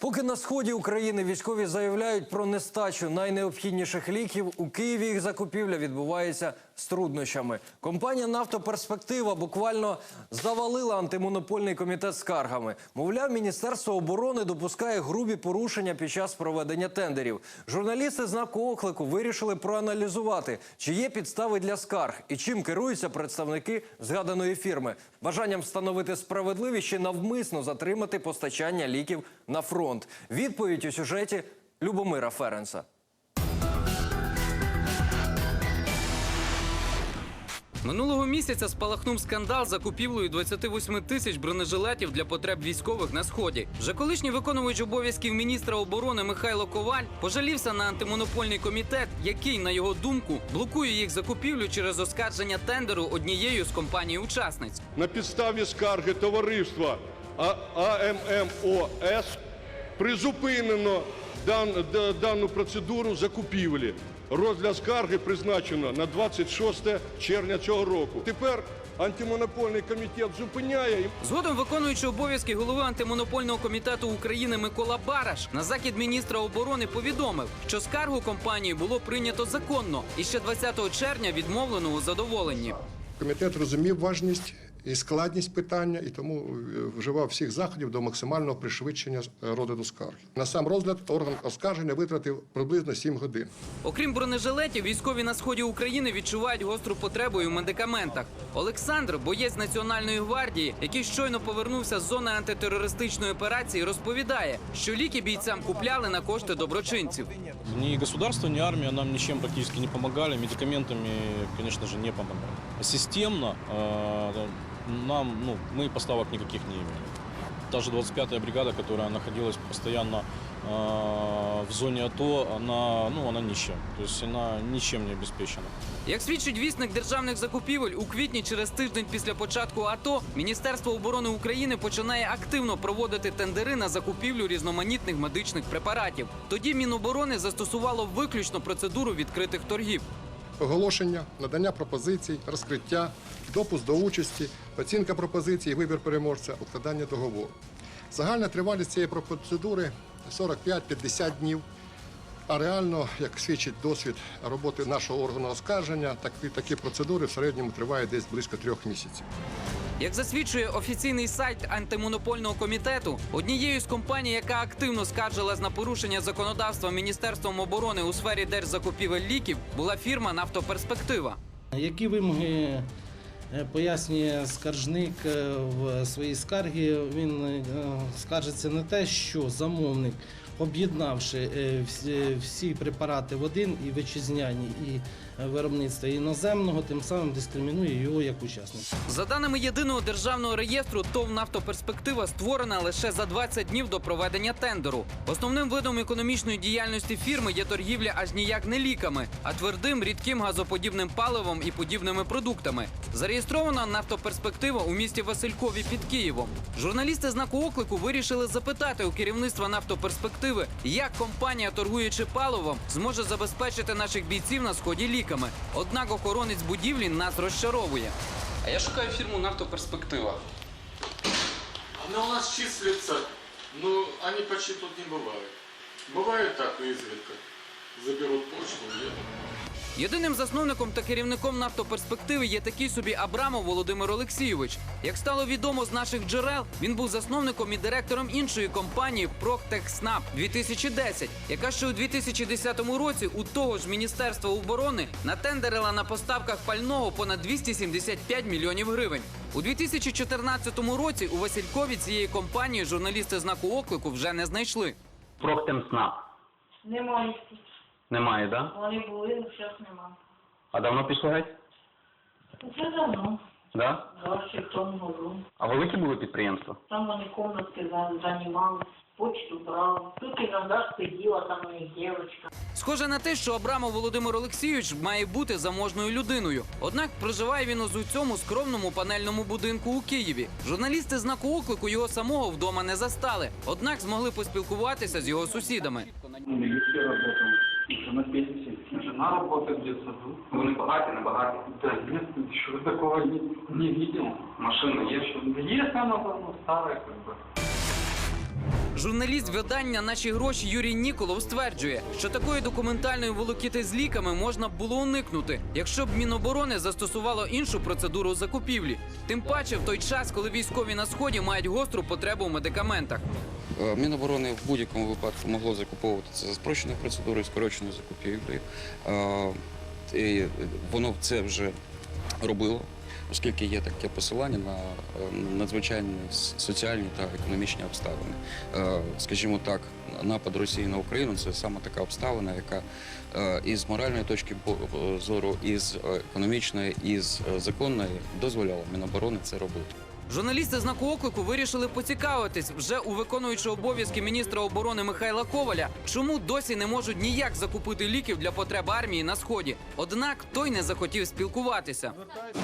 Поки на сході України військові заявляють про нестачу найнеобхідніших ліків, у Києві їх закупівля відбувається з труднощами. Компанія «Нафтоперспектива» буквально завалила антимонопольний комітет скаргами. Мовляв, Міністерство оборони допускає грубі порушення під час проведення тендерів. Журналісти знаку оклику вирішили проаналізувати, чи є підстави для скарг і чим керуються представники згаданої фірми. Бажанням встановити справедливість чи навмисно затримати постачання ліків на фронт. Відповідь у сюжеті Любомира Ференса. Минулого місяця спалахнув скандал закупівлею 28 тисяч бронежилетів для потреб військових на сході. Вже колишній виконувач обов'язків міністра оборони Михайло Коваль пожалівся на антимонопольний комітет, який, на його думку, блокує їх закупівлю через оскарження тендеру однією з компаній-учасниць. На підставі скарги товариства АММОС призупинено дан- дану процедуру закупівлі. Розгляд скарги призначено на 26 червня цього року. Тепер антимонопольний комітет зупиняє Згодом виконуючи обов'язки голови антимонопольного комітету України Микола Бараш на захід міністра оборони повідомив, що скаргу компанії було прийнято законно і ще 20 червня відмовлено у задоволенні. Комітет розумів важність і складність питання, і тому е, вживав всіх заходів до максимального пришвидшення е, розгляду скарги. На сам розгляд орган оскарження витратив приблизно 7 годин. Окрім бронежилетів, військові на сході України відчувають гостру потребу і в медикаментах. Олександр, боєць Національної гвардії, який щойно повернувся з зони антитерористичної операції, розповідає, що ліки бійцям купляли на кошти доброчинців. Ни государство, ни армия нам ничем практически не помогали, медикаментами, конечно же, не помогали. Системно нам, ну, мы поставок никаких не имели. Та же 25-я бригада, которая находилась постоянно э, в зоне АТО, она, ну, она ничем. То есть она ничем не обеспечена. Як свідчить вісник державних закупівель, у квітні через тиждень після початку АТО Міністерство оборони України починає активно проводити тендери на закупівлю різноманітних медичних препаратів. Тоді Міноборони застосувало виключно процедуру відкритих торгів. Оголошення, надання пропозицій, розкриття, допуск до участі, оцінка пропозицій, вибір переможця, укладання договору. Загальна тривалість цієї процедури 45-50 днів. А реально, як свідчить досвід роботи нашого органу оскарження, такі, такі процедури в середньому тривають десь близько трьох місяців. Як засвідчує офіційний сайт антимонопольного комітету, однією з компаній, яка активно скаржилась на порушення законодавства Міністерством оборони у сфері держзакупівель ліків, була фірма Нафтоперспектива. Які вимоги е, пояснює скаржник е, в своїй скаргі? Він е, скаржиться на те, що замовник, об'єднавши всі, препарати в один і вітчизняні, і виробництва іноземного, тим самим дискримінує його як учасника. За даними єдиного державного реєстру, ТОВ «Нафтоперспектива» створена лише за 20 днів до проведення тендеру. Основним видом економічної діяльності фірми є торгівля аж ніяк не ліками, а твердим рідким газоподібним паливом і подібними продуктами. Зареєстрована нафтоперспектива у місті Василькові під Києвом. Журналісти знаку оклику вирішили запитати у керівництва нафтоперспективи, як компанія, торгуючи паливом, зможе забезпечити наших бійців на сході ліками. Однак охоронець будівлі нас розчаровує. А я шукаю фірму Нафтоперспектива. Она у нас числится, но они почти тут не бывают. Бывает так изредка. Заберут почту где-то. Єдиним засновником та керівником нафтоперспективи є такий собі Абрамов Володимир Олексійович. Як стало відомо з наших джерел, він був засновником і директором іншої компанії Проктехснаб 2010, яка ще у 2010 році у того ж Міністерства оборони натендерила на поставках пального понад 275 мільйонів гривень. У 2014 році у Василькові цієї компанії журналісти знаку оклику вже не знайшли. Проктемснаб. Немає. Немає, да? Вони були, але зараз нема. А давно пішли геть? Це давно. Да? Да, ще в тому году. А великі були підприємства? Там вони комнатки за- займали, почту брали. Тут іноді сиділа, там у них дівчинка. Схоже на те, що Абрамов Володимир Олексійович має бути заможною людиною. Однак проживає він ось у цьому скромному панельному будинку у Києві. Журналісти знаку оклику його самого вдома не застали, однак змогли поспілкуватися з його сусідами. Милиция работал. Жена пенсии. Жена работает где-то. Вы не богаты, не богаты? Да нет, ничего такого не, не видел. Машина есть? что ли? Есть она, ну, старая как бы. Журналіст видання Наші гроші Юрій Ніколов стверджує, що такої документальної волокіти з ліками можна було уникнути, якщо б Міноборони застосувало іншу процедуру закупівлі. Тим паче в той час, коли військові на сході мають гостру потребу в медикаментах. Е, Міноборони в будь-якому випадку могло закуповувати це за спрощеною процедурою, скороченою закупівлею. Е, воно це вже робило, оскільки є таке посилання на е, надзвичайні соціальні та економічні обставини. Е, Скажімо так, напад Росії на Україну це саме така обставина, яка е, із моральної точки зору, із економічної, із законної дозволяла Міноборони це робити. Журналісти знаку оклику вирішили поцікавитись вже у виконуючого обов'язки міністра оборони Михайла Коваля, чому досі не можуть ніяк закупити ліків для потреб армії на сході. Однак той не захотів спілкуватися.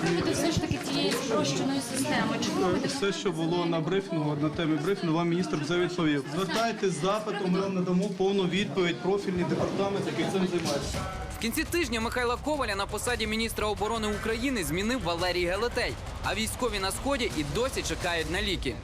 Приводу все ж таки цієї спрощеної системи. Чому ви Все, що було на брифінгу, на темі брифінгу, вам міністр вже відповів. Звертайтесь з запитом, ми вам надамо повну відповідь, профільний департамент, який цим займається. В кінці тижня Михайла Коваля на посаді міністра оборони України змінив Валерій Гелетей. А військові на сході і досі чекають на ліки.